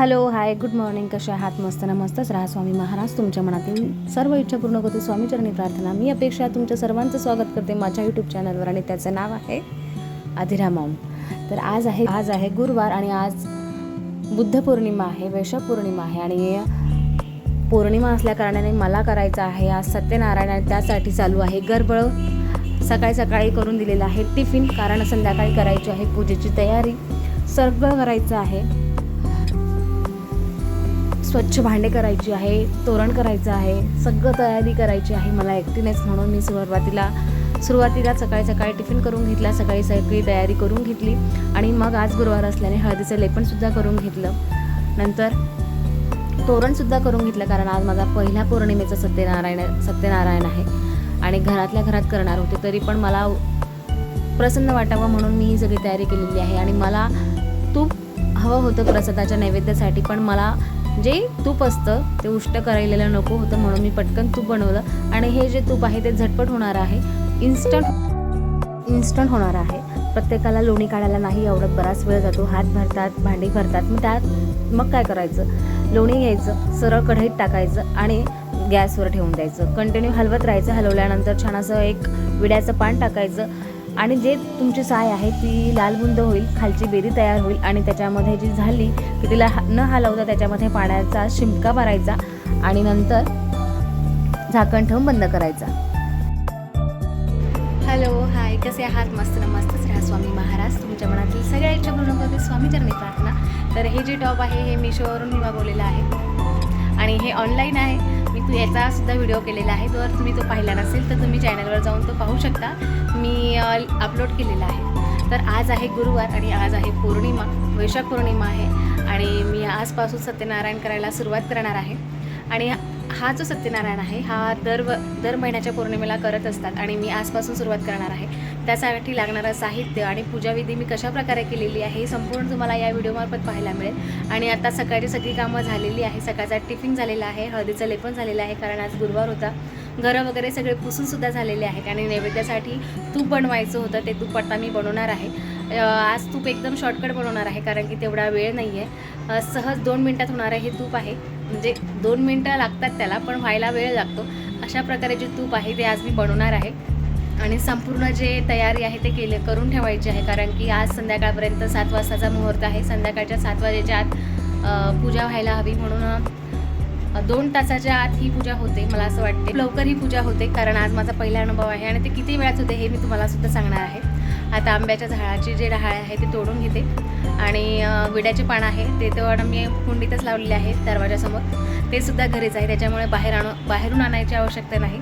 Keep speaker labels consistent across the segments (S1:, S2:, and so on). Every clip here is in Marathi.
S1: हॅलो हाय गुड मॉर्निंग कशा आहात? मस्त ना मस्तच राहा स्वामी महाराज तुमच्या मनातील सर्व इच्छा पूर्ण करते. स्वामीचरणी प्रार्थना. मी अपेक्षा तुमच्या सर्वांचं स्वागत करते माझ्या यूट्यूब चॅनलवर आणि त्याचं नाव आहे अधिरा तर आज आहे आज आहे गुरुवार आणि आज बुद्ध पौर्णिमा आहे वैशाख पौर्णिमा आहे आणि पौर्णिमा असल्या कारणाने मला करायचं आहे आज सत्यनारायण आणि त्यासाठी चालू आहे गरबळ. सकाळी सकाळी करून दिलेलं आहे टिफिन कारण संध्याकाळी करायची आहे पूजेची तयारी. सर्व करायचं आहे. स्वच्छ भांडे करायची आहे तोरण करायचं आहे सगळं तयारी करायची आहे मला एकटीनेच म्हणून मी सुरुवातीला सुरुवातीला सकाळी सकाळी टिफिन करून घेतला सकाळी सगळी तयारी करून घेतली आणि मग आज गुरुवार असल्याने हळदीचं लेपनसुद्धा करून घेतलं. नंतर तोरणसुद्धा करून घेतलं कारण आज माझा पहिला पौर्णिमेचा सत्यनारायण सत्यनारायण आहे आणि घरातल्या घरात करणार होते तरी पण मला प्रसन्न वाटावं म्हणून मी ही सगळी तयारी केलेली आहे आणि मला तूप हवं होतं प्रसादाच्या नैवेद्यासाठी पण मला जे तूप असतं ते उष्ट करायलेलं नको होतं म्हणून मी पटकन तूप बनवलं. आणि हे जे तूप आहे ते झटपट होणार आहे. इन्स्टंट इन्स्टंट होणार आहे. प्रत्येकाला लोणी काढायला नाही आवडत बराच वेळ जातो. हात भरतात भांडी भरतात. मग त्यात मग काय करायचं? लोणी घ्यायचं सरळ कढईत टाकायचं आणि गॅसवर ठेवून द्यायचं. कंटिन्यू हलवत राहायचं. हलवल्यानंतर छान असं एक विड्याचं पान टाकायचं. आणि जे तुमची साय आहे ती लाल बुंद होईल खालची बेरी तयार होईल आणि त्याच्यामध्ये जी झाली की तिला हा- न हलवता त्याच्यामध्ये पाण्याचा शिमका भरायचा आणि नंतर झाकण ठेवून बंद करायचा. हॅलो हाय कसे आहात? मस्त नमस्तच राहा स्वामी महाराज. तुमच्या मनातील सगळ्या इच्छा पूर्ण करते स्वामीचरणी प्रार्थना. तर हे जे टॉप आहे हे मिशोवरून मी मागवलेलं आहे. आणि हे ऑनलाईन आहे. मी तू याचासुद्धा व्हिडिओ केलेला आहे. जर तुम्ही तो पाहिला नसेल तर तुम्ही चॅनलवर जाऊन तो पाहू शकता. मी अपलोड केलेला आहे. तर आज आहे गुरुवार आणि आज आहे पौर्णिमा. वैशाख पौर्णिमा आहे. आणि मी आजपासून सत्यनारायण करायला सुरुवात करणार आहे. आणि हा जो सत्यनारायण आहे हा दर व दर महिन्याच्या पौर्णिमेला करत असतात आणि मी आजपासून सुरुवात करणार आहे. त्यासाठी लागणारं साहित्य आणि पूजाविधी मी कशा प्रकारे केलेली आहे हे संपूर्ण तुम्हाला या व्हिडिओमार्फत पाहायला मिळेल. आणि आता सकाळची सगळी कामं झालेली आहे. सकाळचा टिफिन झालेला आहे हळदीचं लेपन झालेलं आहे कारण आज गुरुवार होता. घरं वगैरे सगळे पुसूनसुद्धा झालेले आहेत आणि नैवेद्यासाठी तूप बनवायचं होतं ते तूप आता मी बनवणार आहे. आज तूप एकदम शॉर्टकट बनवणार आहे कारण की तेवढा वेळ नाही आहे सहज दोन मिनटात होणारं हे तूप आहे. म्हणजे दोन मिनटं लागतात त्याला पण व्हायला वेळ लागतो. अशा प्रकारे जे तूप आहे ते आज मी बनवणार आहे. आणि संपूर्ण जे तयारी आहे ते केले करून ठेवायची आहे. कारण की आज संध्याकाळपर्यंत सात वाजताचा मुहूर्त आहे. संध्याकाळच्या सात वाजेच्या आत पूजा व्हायला हवी. म्हणून दोन तासाच्या आत ही पूजा होते मला असं वाटते. लवकर ही पूजा होते कारण आज माझा पहिला अनुभव आहे आणि ते किती वेळात होते हे मी तुम्हाला सुद्धा सांगणार आहे. आता आंब्याच्या झाडाची जे डहाळ आहे ते तोडून घेते. आणि विड्याचे पान आहे ते तर मी कुंडीतच लावलेले आहे दरवाजासमोर. ते सुद्धा घरीच आहे त्याच्यामुळे बाहेर आणू बाहेरून आणायची आवश्यकता नाही.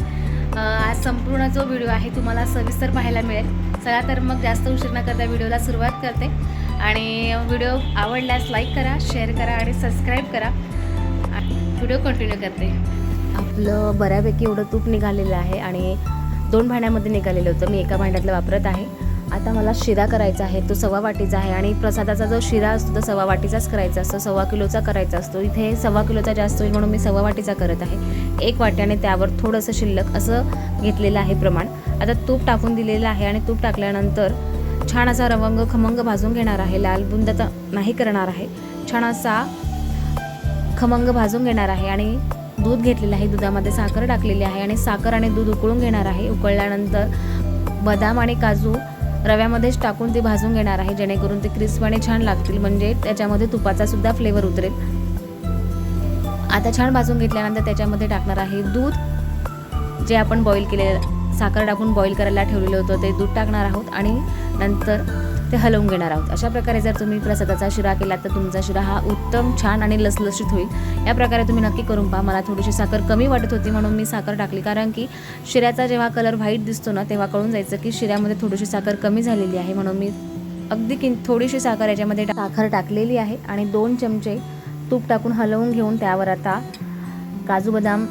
S1: आज संपूर्ण जो व्हिडिओ आहे तुम्हाला सविस्तर पाहायला मिळेल. चला तर मग जास्त उशीर न करता व्हिडिओला सुरुवात करते. आणि व्हिडिओ आवडल्यास लाईक करा शेअर करा आणि सबस्क्राईब करा. व्हिडिओ कंटिन्यू करते. आपलं बऱ्यापैकी एवढं तूप निघालेलं आहे आणि दोन भांड्यामध्ये निघालेलं होतं. मी एका भांड्यातलं वापरत आहे. आता मला शिरा करायचा आहे तो सव्वा वाटीचा आहे आणि प्रसादाचा जो शिरा असतो तो सव्वा वाटीचाच करायचा असतो सव्वा किलोचा करायचा असतो. इथे सव्वा किलोचा जास्त होईल म्हणून मी सव्वा वाटीचा करत आहे. एक वाट्याने त्यावर थोडंसं शिल्लक असं घेतलेलं आहे प्रमाण. आता तूप टाकून दिलेलं आहे आणि तूप टाकल्यानंतर छान असा रवंग खमंग भाजून घेणार आहे. लाल बुंदाचा नाही करणार आहे. छान असा खमंग भाजून घेणार आहे आणि दूध घेतलेलं आहे. दुधामध्ये साखर टाकलेली आहे आणि साखर आणि दूध उकळून घेणार आहे. उकळल्यानंतर बदाम आणि काजू रव्यामध्येच टाकून ते भाजून घेणार आहे. जेणेकरून ते क्रिस्प आणि छान लागतील. म्हणजे त्याच्यामध्ये तुपाचा सुद्धा फ्लेवर उतरेल. आता छान भाजून घेतल्यानंतर त्याच्यामध्ये टाकणार आहे दूध. जे आपण बॉईल केलेलं साखर टाकून बॉईल करायला ठेवलेलं होतं ते दूध टाकणार आहोत. आणि नंतर ते हलवून घेणार आहोत. अशा प्रकारे जर तुम्ही प्रसादाचा शिरा केला तर तुमचा शिरा हा उत्तम छान आणि लसलशीत होईल. या प्रकारे तुम्ही नक्की करून पहा. मला थोडीशी साखर कमी वाटत होती म्हणून मी साखर टाकली. कारण की शिऱ्याचा जेव्हा कलर व्हाईट दिसतो ना तेव्हा कळून जायचं की शिऱ्यामध्ये थोडीशी साखर कमी झालेली आहे. म्हणून मी अगदी किं थोडीशी साखर याच्यामध्ये साखर टाकलेली आहे आणि दोन चमचे तूप टाकून हलवून घेऊन त्यावर आता काजू बदाम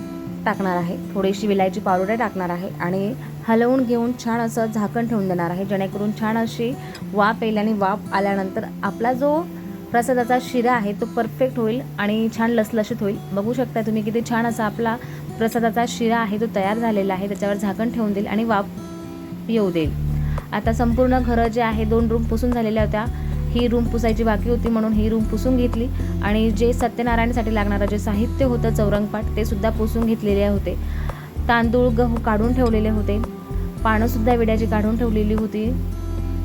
S1: टाकणार आहे. थोडीशी विलायची पावडर टाकणार आहे आणि हलवून घेऊन छान असं झाकण ठेवून देणार आहे. जेणेकरून छान अशी वाफ येईल आणि वाफ आल्यानंतर आपला जो प्रसादाचा शिरा आहे तो परफेक्ट होईल आणि छान लसलशीत होईल. बघू शकता तुम्ही किती छान असा आपला प्रसादाचा शिरा आहे तो तयार झालेला आहे. त्याच्यावर झाकण ठेवून देईल आणि वाफ येऊ देईल. आता संपूर्ण घरं जे आहे दोन रूम पुसून झालेल्या होत्या. ही रूम पुसायची बाकी होती म्हणून ही रूम पुसून घेतली. आणि जे सत्यनारायणसाठी लागणारं जे साहित्य होतं चौरंगपाठ ते सुद्धा पुसून घेतलेले होते. तांदूळ गहू काढून ठेवलेले होते. पानंसुद्धा विड्याची काढून ठेवलेली होती.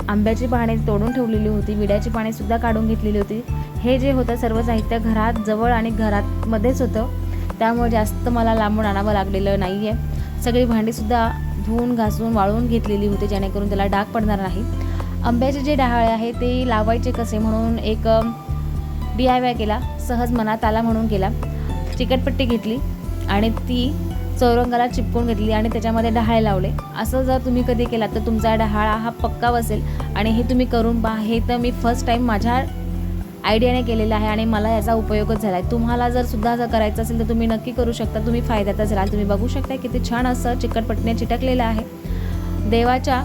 S1: आंब्याची पाने तोडून ठेवलेली होती. विड्याची पानेसुद्धा काढून घेतलेली होती. हे जे होतं सर्व साहित्य घरात जवळ आणि घरातमध्येच होतं. त्यामुळे जास्त मला लांबून आणावं लागलेलं नाही आहे सगळी भांडीसुद्धा धुवून घासून वाळवून घेतलेली होती जेणेकरून त्याला डाग पडणार नाही. आंब्याचे जे डहाळे आहे ते लावायचे कसे म्हणून एक डी आय वाय केला. सहज मनात आला म्हणून केला. चिकटपट्टी घेतली आणि ती चौरंगाला चिपकून घेतली आणि त्याच्यामध्ये डहाळ लावले. असं जर तुम्ही कधी केलात तर तुमचा डहाळा हा पक्का बसेल. आणि हे तुम्ही करून पहा हे तर मी फर्स्ट टाईम माझ्या आयडियाने केलेलं आहे आणि मला याचा उपयोगच झाला आहे तुम्हाला जर सुद्धा असं करायचं असेल तर तुम्ही नक्की करू शकता. तुम्ही फायद्यातच राहाल. तुम्ही बघू शकता किती छान असं चिकटपटणे चिटकलेलं आहे. देवाच्या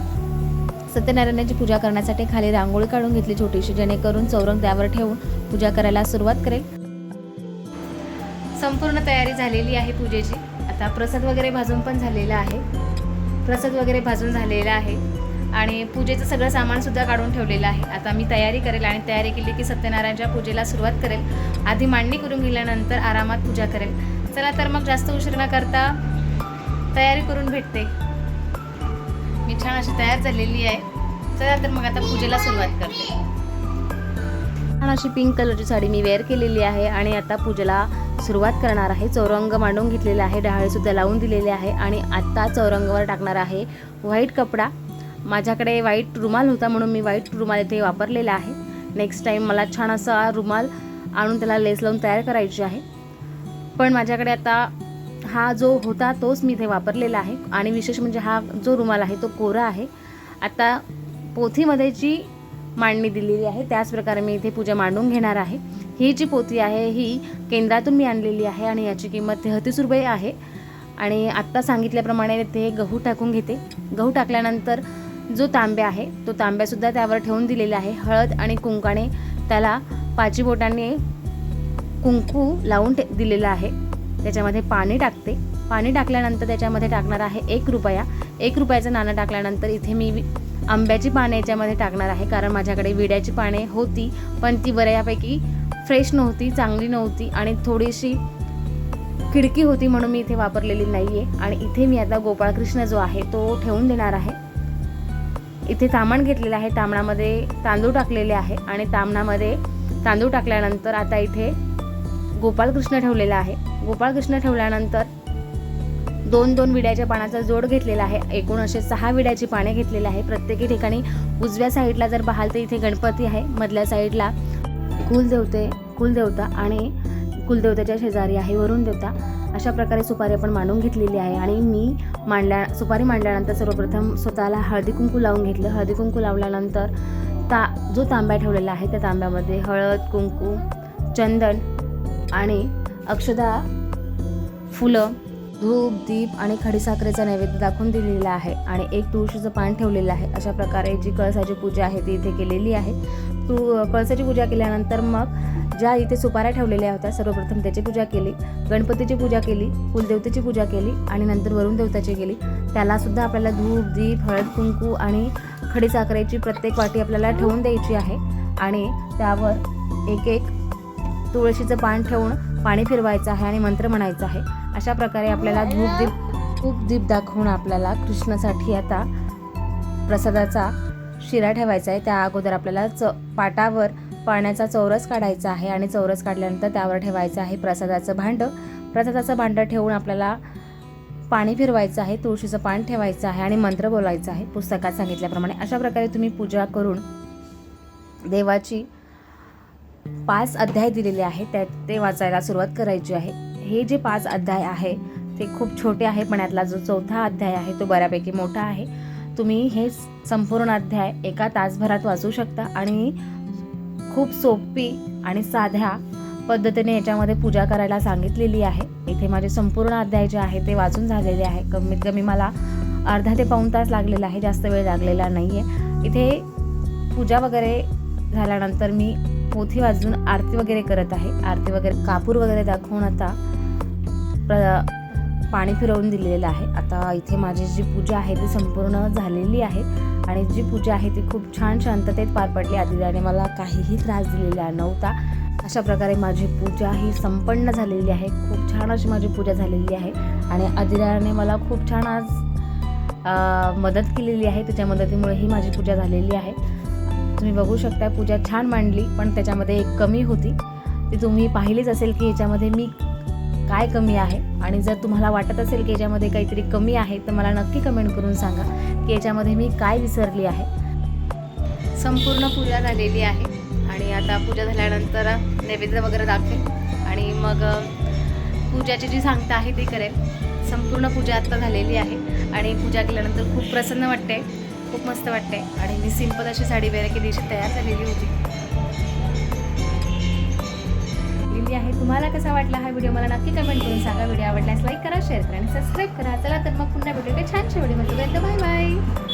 S1: सत्यनारायणाची पूजा करण्यासाठी खाली रांगोळी काढून घेतली छोटीशी जेणेकरून चौरंग त्यावर ठेवून पूजा करायला सुरुवात करेल. संपूर्ण तयारी झालेली आहे पूजेची. आता प्रसाद वगैरे भाजून पण झालेला आहे. प्रसाद वगैरे भाजून झालेला आहे. आणि पूजेचं सगळं सामानसुद्धा काढून ठेवलेलं आहे. आता मी तयारी करेल आणि तयारी केली की सत्यनारायणच्या पूजेला सुरुवात करेल. आधी मांडणी करून गेल्यानंतर आरामात पूजा करेल. चला तर मग जास्त उशीर न करता तयारी करून भेटते. मी छान अशी तयार झालेली आहे. चला तर मग आता पूजेला सुरुवात करते. छान अशी पिंक कलरची साडी मी वेअर केलेली आहे आणि आता पूजेला सुरुवात करणार आहे. चौरंग मांडून घेतलेला आहे डहाळेसुद्धा लावून दिलेले आहे आणि आत्ता चौरंगावर टाकणार आहे व्हाईट कपडा. माझ्याकडे व्हाईट रुमाल होता म्हणून मी व्हाईट रुमाल इथे वापरलेला आहे. नेक्स्ट टाईम मला छान असा रुमाल आणून त्याला लेस लावून तयार करायची आहे. पण माझ्याकडे आता हा जो होता तोच मी इथे वापरलेला आहे आणि विशेष म्हणजे हा जो रुमाल आहे तो कोरा आहे. आता पोथीमध्ये जी मांडणी दिलेली आहे. त्याचप्रकारे मी इथे पूजा मांडून घेणार आहे. ही जी पोती आहे ही केंद्रातून मी आणलेली आहे आणि याची किंमत तेहतीस रुपये आहे. आणि आत्ता सांगितल्याप्रमाणे ते गहू टाकून घेते. गहू टाकल्यानंतर जो तांब्या आहे तो तांब्यासुद्धा त्यावर ठेवून दिलेला आहे. हळद आणि कुंकाने त्याला पाची बोटाने कुंकू लावून ठे दिलेलं आहे. त्याच्यामध्ये पाणी टाकते. पाणी टाकल्यानंतर त्याच्यामध्ये टाकणार आहे एक रुपया. एक रुपयाचं नाणं टाकल्यानंतर इथे मी आंब्याची पाने याच्यामध्ये टाकणार आहे. कारण माझ्याकडे विड्याची पाने होती पण ती बऱ्यापैकी फ्रेश नव्हती चांगली नव्हती आणि थोडीशी खिडकी होती म्हणून मी इथे वापरलेली नाही आहे आणि इथे मी आता गोपाळकृष्ण जो आहे तो ठेवून देणार आहे. इथे तामण घेतलेलं आहे. तामणामध्ये तांदूळ टाकलेले आहे आणि तामणामध्ये तांदूळ टाकल्यानंतर आता इथे गोपाळकृष्ण ठेवलेला आहे. गोपाळकृष्ण ठेवल्यानंतर दोन दोन विड्याच्या पानाचा जोड घेतलेला आहे. एकूण असे सहा विड्याची पाने घेतलेली आहे. प्रत्येकी ठिकाणी उजव्या साईडला जर पाहाल तर इथे गणपती आहे. मधल्या साईडला कुलदेवते कुलदेवता आणि कुलदेवतेच्या शेजारी आहे वरुण देवता. अशा प्रकारे सुपारी आपण मांडून घेतलेली आहे. आणि मी मांडल्या सुपारी मांडल्यानंतर सर्वप्रथम स्वतःला हळदी कुंकू लावून घेतलं. हळदी कुंकू लावल्यानंतर ता जो तांब्या ठेवलेला आहे त्या तांब्यामध्ये हळद कुंकू चंदन आणि अक्षदा फुलं धूप दीप आणि खडीसाखरेचा नैवेद्य दाखवून दिलेला आहे आणि एक तुळशीचं पान ठेवलेलं आहे. अशा प्रकारे जी कळसाची पूजा आहे ती इथे केलेली आहे. तू कळसाची पूजा केल्यानंतर मग ज्या इथे सुपाऱ्या ठेवलेल्या होत्या सर्वप्रथम त्याची पूजा केली गणपतीची पूजा केली कुलदेवतेची पूजा केली आणि नंतर वरुण देवताची केली. त्यालासुद्धा आपल्याला धूप दीप हळद कुंकू आणि खडीसाखरेची प्रत्येक वाटी आपल्याला ठेवून द्यायची आहे आणि त्यावर एक एक तुळशीचं पान ठेवून पाणी फिरवायचं आहे आणि मंत्र म्हणायचं आहे. अशा प्रकारे आपल्याला धूप दीप खूप दीप दाखवून आपल्याला कृष्णासाठी आता प्रसादाचा शिरा ठेवायचा आहे. त्या अगोदर आपल्याला च पाटावर पाण्याचा चौरस काढायचा आहे आणि चौरस काढल्यानंतर त्यावर ठेवायचं आहे प्रसादाचं भांडं. प्रसादाचं भांडं ठेवून आपल्याला पाणी फिरवायचं आहे तुळशीचं पान ठेवायचं आहे आणि मंत्र बोलायचं आहे. पुस्तकात सांगितल्याप्रमाणे अशा प्रकारे तुम्ही पूजा करून देवाची पाच अध्याय दिलेले आहेत. त्यात ते वाचायला सुरुवात करायची आहे. हे जे पाच अध्याय आहे ते खूप छोटे आहे पण यातला जो चौथा अध्याय आहे तो बऱ्यापैकी मोठा आहे. तुम्ही हे संपूर्ण अध्याय एका तासभरात वाचू शकता आणि खूप सोपी आणि साध्या पद्धतीने याच्यामध्ये पूजा करायला सांगितलेली आहे. इथे माझे संपूर्ण अध्याय जे आहे ते वाचून झालेले आहे. कमीत कमी मला अर्धा ते पाऊण तास लागलेला आहे जास्त वेळ लागलेला नाही आहे इथे पूजा वगैरे झाल्यानंतर मी पोथी वाजून आरती वगैरे करत आहे. आरती वगैरे कापूर वगैरे दाखवून आता प्र पाणी फिरवून दिलेलं आहे. आता इथे माझी जी पूजा आहे ती संपूर्ण झालेली आहे आणि जी पूजा आहे ती खूप छान शांततेत पार पडली. आदिदाने मला काहीही त्रास दिलेला नव्हता. अशा प्रकारे माझी पूजा ही संपन्न झालेली आहे. खूप छान अशी माझी पूजा झालेली आहे आणि आदिदाने मला खूप छान आज मदत केलेली आहे. त्याच्या मदतीमुळे ही माझी पूजा झालेली आहे. तुम्ही बघू शकता पूजा छान मांडली पण त्याच्यामध्ये एक कमी होती. ती तुम्ही पाहिलीच असेल की याच्यामध्ये मी काय कमी आहे? आणि जर तुम्हाला वाटत असेल की याच्यामध्ये काहीतरी कमी आहे तर मला नक्की कमेंट करून सांगा की याच्यामध्ये मी काय विसरली आहे. संपूर्ण पूजा झालेली आहे. आणि आता पूजा झाल्यानंतर नैवेद्य वगैरे दाखवेल आणि मग पूजाची जी सांगता आहे ती करेल संपूर्ण पूजा आत्ता झालेली आहे. आणि पूजा केल्यानंतर खूप प्रसन्न वाटते. खूप मस्त वाटते. आणि मी सिंपल अशी साडी वेअर केली तयार झालेली होती. लिहिली आहे. तुम्हाला कसा वाटला हा व्हिडिओ मला नक्की कमेंट करून सांगा. व्हिडिओ आवडल्यास लाईक करा शेअर करा आणि सबस्क्राईब करा. चला तर मग पुन्हा भेटू एका छानशा व्हिडिओमध्ये बाय बाय